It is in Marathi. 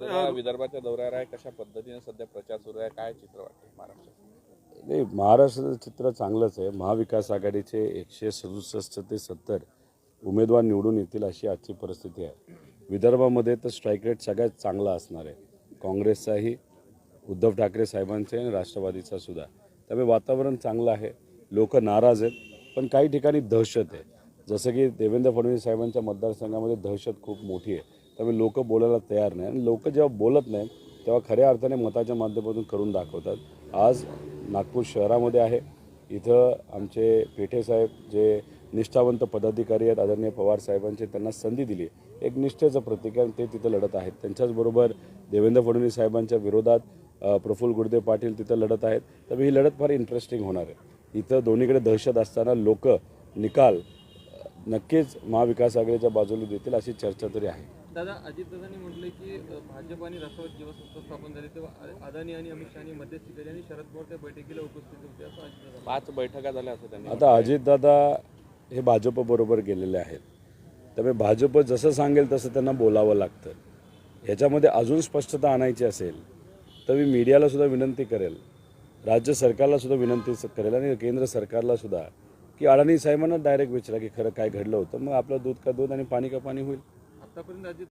विदर्भाच्या दौऱ्यावर आहे कशा पद्धतीने सध्या प्रचार सुरू आहे काय चित्र वाटते महाराष्ट्रात? नाही महाराष्ट्राचं चित्र चांगलंच आहे. महाविकास आघाडीचे एकशे सदुसष्ट ते सत्तर उमेदवार निवडून येतील अशी आजची परिस्थिती आहे. विदर्भामध्ये तर स्ट्राईक रेट सगळ्यात चांगला असणार आहे. काँग्रेसचाही उद्धव ठाकरे साहेबांचे आणि राष्ट्रवादीचा सुद्धा. त्यामुळे वातावरण चांगलं आहे. लोक नाराज आहेत पण काही ठिकाणी दहशत आहे. जसं की देवेंद्र फडणवीस साहेबांच्या मतदारसंघामध्ये दहशत खूप मोठी आहे. त्यामुळे लोक बोलायला तयार नाही. आणि लोक जेव्हा बोलत नाही तेव्हा खऱ्या अर्थाने मताच्या माध्यमातून करून दाखवतात. आज नागपूर शहरामध्ये आहे. इथं आमचे पेठे साहेब जे निष्ठावंत पदाधिकारी आहेत आदरणीय पवार साहेबांची त्यांना संधी दिली एक निष्ठेचं प्रतीक आहे ते तिथं लढत आहेत. त्यांच्याचबरोबर देवेंद्र फडणवीस साहेबांच्या विरोधात प्रफुल्ल गुडदेव पाटील तिथं लढत आहेत. तर ही लढत फार इंटरेस्टिंग होणार आहे. इथं दोन्हीकडे दहशत असताना लोक निकाल नक्कीच महाविकास आघाडीच्या बाजूला देतील अशी चर्चा तरी आहे. दादा अजितदादांनी म्हटलं की अ, भाजप आणि राष्ट्रवादी जेव्हा सत्ता स्थापन झाली तेव्हा अदानी आणि अमित शहानी मध्यस्थी केली आणि शरद पवार त्या बैठकीला उपस्थित होते असं अजितदादा पाच बैठका झाल्या असं त्यांनी आता अजितदादा हे भाजपबरोबर गेलेले आहेत. त्यामुळे भाजप जसं सांगेल तसं त्यांना बोलावं लागतं. ह्याच्यामध्ये अजून स्पष्टता आणायची असेल तर मी मीडियाला सुद्धा विनंती करेल राज्य सरकारला सुद्धा विनंती करेल आणि केंद्र सरकारला सुद्धा की अडाणी साहेबांना डायरेक्ट विचारा की खरं काय घडलं होतं. मग आपलं दूध का दूध आणि पाणी का पाणी होईल. आतापर्यंत अजित